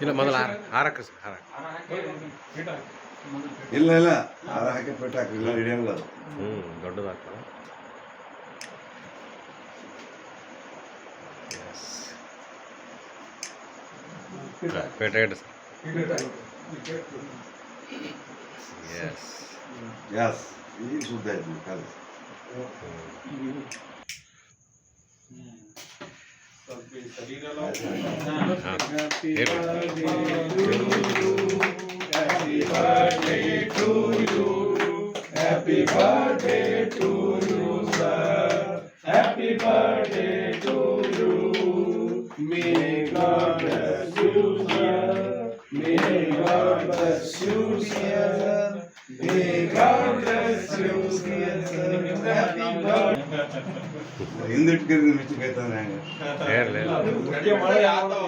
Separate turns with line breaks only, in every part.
ಇಲ್ಲ ಮೊದಲ ಹಾರ ಹಾರಕ್ಕೆ ಸರ್ ಹಾರ
ಇಲ್ಲ ಇಲ್ಲ. ಹಾರ ಹಾಕಿ ಪೆಟ್ಟು ಹಾಕಿಲ್ಲ ಹಿಡಿಯಂಗಿಲ್ಲ ಅದು.
ಹ್ಞೂ ದೊಡ್ಡದಾಗ್ತದೆ. ಸರ್. ಎಸ್
ಎಸ್ ಈಗ ಸುದ್ದಿ ಆಯ್ತು Happy birthday to you. Happy birthday
to you, sir. Happy birthday
to you.
May God bless you, sir. May God bless you, sir. ತೊಗೊಳಗತ್ತಿ
ಲಗ್ನ ಮಾಡ್ಕೊಂಡಿದ್ವಿ ಯಾರು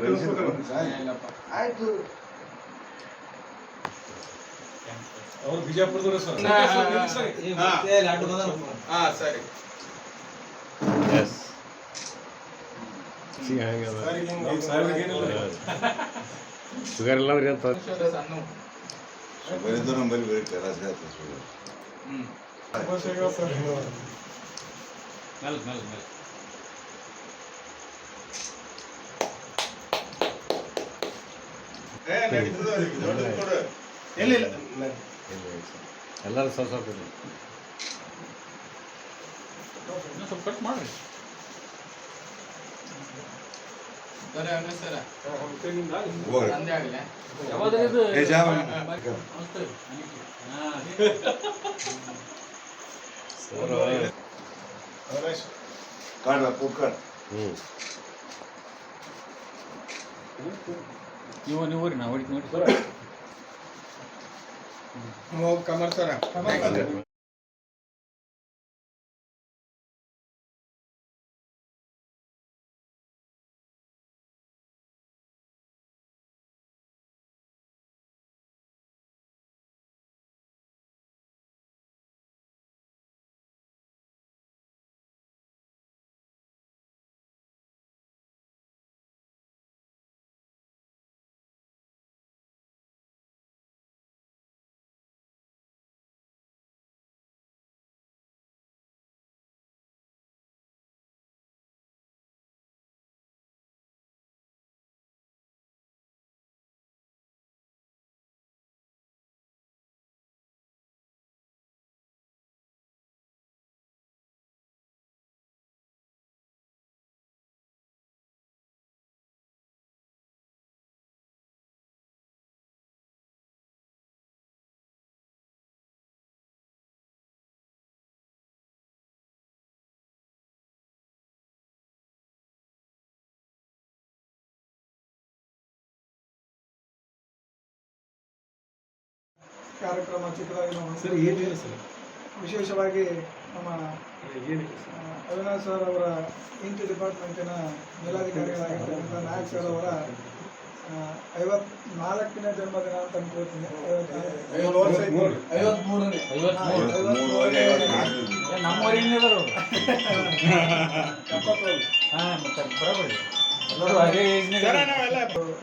ಬೆಳ್ಸಿದ್ರು ಸಾಕು. ಆಯ್ತು.
ಅವ್ರು ಬಿಜಾಪುರದವ್ರು ಸರ್.
ಸರಿ.
ಎಸ್ ಶುಗರ್ ಇಲ್ಲ ಅಂದ್ರೆ ಅಂತ.
ಸಣ್ಣ.
ಶುಗರ್ ಇದ್ದು ನಮ್ಮಲ್ಲಿ ಬರೀ ಕಲಾಸ
ಹ್ಞೂ ಮೆಲ್ ಮೇಲೆ ಮೇಲೆ
ಎಲ್ಲರೂ ಸ್ವಲ್ಪ ಸ್ವಲ್ಪ
ಸ್ವಲ್ಪ ಕಟ್ ಮಾಡ್ರಿ. ಸರಿ ಹಂಗ ಸರ
ಹೋಗ್ರಿ
ನಂದೇ ಆಗಲಿ
ಏ ಜಾವ
ನಮಸ್ತೆ
ಕಾಡ್ಲ ಕುಕ್ಕರ್
ಹ್ಞೂ
ನೀವು ನೀವು ಊರಿ ನಾ ಹೊಡಿತೀನಿ ನೋಡಿ
ಕಮರ್ ಸರ
ಕಾರ್ಯಕ್ರಮ ಚಿಕ್ಕದಾಗಿ ನಾವು
ಸರ್ ಏನಿಲ್ಲ ಸರ್?
ವಿಶೇಷವಾಗಿ ನಮ್ಮ ಅವಿನಾಶ್ ಸರ್ ಅವರ ಇಂಟಿ ಡಿಪಾರ್ಟ್ಮೆಂಟಿನ ಮೇಲಾಧಿಕಾರಿಗಳಾಗಿರ್ತಕ್ಕಂಥ ನಾಯಕ್ ಸರ್ ಅವರ ಐವತ್ನಾಲ್ಕನೇ ಜನ್ಮದಿನ ಅಂತ ಅನ್ಕೋತೀನಿ
ಮತ್ತೆ ಐವತ್ಮೂರನೇ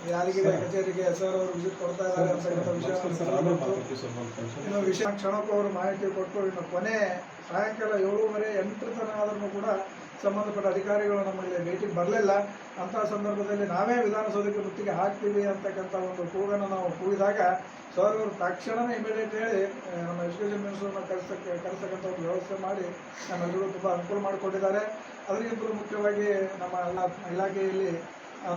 ಯಾದಗಿರಿ ಕಚೇರಿಗೆ ಸರ್ ಅವರು ವಿಸಿಟ್ ಕೊಡ್ತಾ ಇದ್ದಾರೆ ವಿಷಯ ಕ್ಷಣಕ್ಕೂ ಅವರು ಮಾಹಿತಿ ಕೊಟ್ಟು ಇನ್ನು ಕೊನೆ ಸಾಯಂಕಾಲ ಏಳೂವರೆ ಎಂಟರ ತನಕ ಆದ್ರೂ ಕೂಡ ಸಂಬಂಧಪಟ್ಟ ಅಧಿಕಾರಿಗಳು ನಮ್ಮಲ್ಲಿ ಮೀಟಿಂಗ್ ಬರಲಿಲ್ಲ. ಅಂತಹ ಸಂದರ್ಭದಲ್ಲಿ ನಾವೇ ವಿಧಾನಸೌಧಕ್ಕೆ ಮುತ್ತಿಗೆ ಹಾಕ್ತೀವಿ ಅಂತಕ್ಕಂಥ ಒಂದು ಕೂಗನ್ನು ನಾವು ಕೂಗಿದಾಗ ಸರ್ ಅವರು ತಕ್ಷಣವೇ ಇಮಿಡಿಯೇಟ್ ಹೇಳಿ ನಮ್ಮ ಎಜುಕೇಷನ್ ಮಿನಿಸ್ಟರ್ನ ಕರೆಸಕ್ಕೆ ಕರೆಸಕ್ಕಂಥ ಒಂದು ವ್ಯವಸ್ಥೆ ಮಾಡಿ ನಮ್ಮೆಲ್ಲರಿಗೂ ತುಂಬ ಅನುಕೂಲ ಮಾಡಿಕೊಟ್ಟಿದ್ದಾರೆ ಅದಕ್ಕಿಂತಲೂ ಮುಖ್ಯವಾಗಿ ನಮ್ಮ ಎಲ್ಲ ಇಲಾಖೆಯಲ್ಲಿ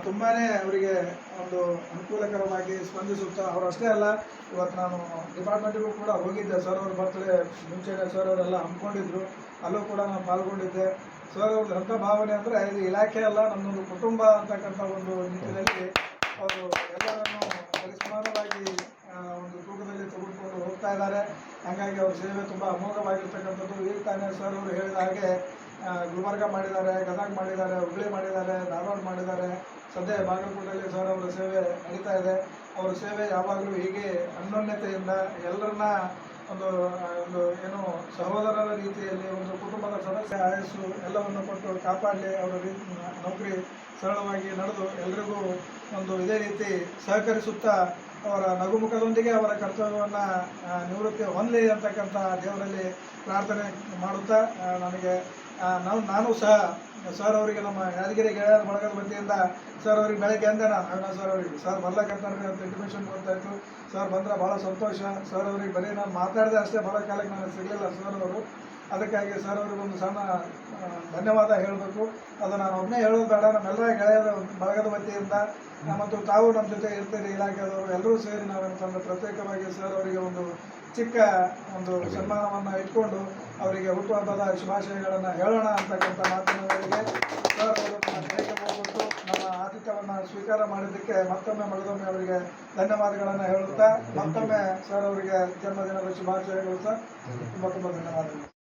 ತುಂಬಾ ಅವರಿಗೆ ಒಂದು ಅನುಕೂಲಕರವಾಗಿ ಸ್ಪಂದಿಸುತ್ತಾ ಅವರು ಅಷ್ಟೇ ಅಲ್ಲ, ಇವತ್ತು ನಾನು ಡಿಪಾರ್ಟ್ಮೆಂಟಿಗೂ ಕೂಡ ಹೋಗಿದ್ದೆ. ಸರ್ ಅವ್ರ ಬರ್ತಡೇ ಮುಂಚೆನೇ ಸರ್ ಅವರೆಲ್ಲ ಹಮ್ಮಿಕೊಂಡಿದ್ರು. ಅಲ್ಲೂ ಕೂಡ ನಾನು ಪಾಲ್ಗೊಂಡಿದ್ದೆ. ಸರ್ ಅವ್ರದ್ದು ದೊಡ್ಡ ಭಾವನೆ ಅಂದರೆ ಇದು ಇಲಾಖೆ ಅಲ್ಲ ನಮ್ಮದೊಂದು ಕುಟುಂಬ ಅಂತಕ್ಕಂಥ ಒಂದು ನಿಟ್ಟಿನಲ್ಲಿ ಅವರು ಎಲ್ಲರನ್ನು ಸರಿಸಮಾನವಾಗಿ ಒಂದು ತೂಕದಲ್ಲಿ ತೆಗೆದುಕೊಂಡು ಹೋಗ್ತಾ ಇದ್ದಾರೆ. ಹಾಗಾಗಿ ಅವ್ರ ಸೇವೆ ತುಂಬ ಅಮೋಘವಾಗಿರ್ತಕ್ಕಂಥದ್ದು. ಈಗ ತಾನೇ ಸರ್ ಅವರು ಹೇಳಿದ ಹಾಗೆ ಗುಲ್ಬರ್ಗ ಮಾಡಿದ್ದಾರೆ, ಗದಗ ಮಾಡಿದ್ದಾರೆ, ಹುಬ್ಳಿ ಮಾಡಿದ್ದಾರೆ, ಧಾರವಾಡ ಮಾಡಿದ್ದಾರೆ. ಸದ್ಯ ಬಾಗಲಕೋಟೆಯಲ್ಲಿ ಸರ್ ಅವರ ಸೇವೆ ನಡೀತಾ ಇದೆ. ಅವರ ಸೇವೆ ಯಾವಾಗಲೂ ಹೀಗೆ ಅನ್ಯೋನ್ಯತೆಯಿಂದ ಎಲ್ಲರನ್ನ ಒಂದು ಒಂದು ಏನು ಸಹೋದರರ ರೀತಿಯಲ್ಲಿ ಒಂದು ಕುಟುಂಬದ ಸದಸ್ಯ ಆಯಸ್ಸು ಎಲ್ಲವನ್ನು ಕೊಟ್ಟು ಕಾಪಾಡಲಿ, ಅವರ ರೀ ನೌಕರಿ ಸರಳವಾಗಿ ನಡೆದು ಎಲ್ರಿಗೂ ಒಂದು ಇದೇ ರೀತಿ ಸಹಕರಿಸುತ್ತಾ ಅವರ ನಗುಮುಖದೊಂದಿಗೆ ಅವರ ಕರ್ತವ್ಯವನ್ನು ನಿವೃತ್ತಿ ಹೊಂದಲಿ ಅಂತಕ್ಕಂಥ ದೇವರಲ್ಲಿ ಪ್ರಾರ್ಥನೆ ಮಾಡುತ್ತಾ ನನಗೆ ನಾವು, ನಾನು ಸಹ ಸರ್ ಅವರಿಗೆ ನಮ್ಮ ಯಾದಗಿರಿ ಗೆಳೆಯರ ಬಳಗದ ವತಿಯಿಂದ ಸರ್ ಅವ್ರಿಗೆ ಬೆಳಗ್ಗೆ ಅಂದೆ ನಾನು. ಸರ್ ಅವರಿಗೆ, ಸರ್ ಬರ್ಲಕ್ಕಂತಾರೆ ಅಂತ ಇಂಟಿಮೇಷನ್ ಗೊತ್ತಾಯಿತು ಸರ್ ಬಂದ್ರೆ ಭಾಳ ಸಂತೋಷ. ಸರ್ ಅವ್ರಿಗೆ ಬರೀ ನಾನು ಮಾತಾಡಿದೆ ಅಷ್ಟೇ ಬರೋ ಕಾಲಕ್ಕೆ ನಾನು ಸಿಗಲಿಲ್ಲ ಸರ್ ಅವರು. ಅದಕ್ಕಾಗಿ ಸರ್ ಅವ್ರಿಗೆ ಒಂದು ಸಣ್ಣ ಧನ್ಯವಾದ ಹೇಳಬೇಕು. ಅದು ನಾನು ಒಬ್ಬನೇ ಹೇಳೋದು ಬೇಡ. ನಮ್ಮೆಲ್ಲ ಗೆಳೆಯರ ಬಳಗದ ವತಿಯಿಂದ ಮತ್ತು ತಾವು ನಮ್ಮ ಜೊತೆ ಇರ್ತೀರಿ, ಇಲಾಖೆದವರು ಎಲ್ಲರೂ ಸೇರಿ ನಾವು ತಮ್ಮ ಪ್ರತ್ಯೇಕವಾಗಿ ಸರ್ ಅವರಿಗೆ ಒಂದು ಚಿಕ್ಕ ಒಂದು ಸನ್ಮಾನವನ್ನು ಇಟ್ಕೊಂಡು ಅವರಿಗೆ ಹುಟ್ಟುಹಬ್ಬದ ಶುಭಾಶಯಗಳನ್ನು ಹೇಳೋಣ ಅಂತಕ್ಕಂಥ ಅವರಿಗೆ ಸರ್ ಅವರು ನಮ್ಮ ಕೈಗೆ ನಮ್ಮ ಆತಿಥ್ಯವನ್ನು ಸ್ವೀಕಾರ ಮಾಡಿದ್ದಕ್ಕೆ ಮತ್ತೊಮ್ಮೆ ಮಗದೊಮ್ಮೆ ಅವರಿಗೆ ಧನ್ಯವಾದಗಳನ್ನು ಹೇಳುತ್ತಾ ಮತ್ತೊಮ್ಮೆ ಸರ್ ಅವರಿಗೆ ಜನ್ಮದಿನದ ಶುಭಾಶಯಗಳು ಸರ್. ತುಂಬ ತುಂಬ ಧನ್ಯವಾದಗಳು.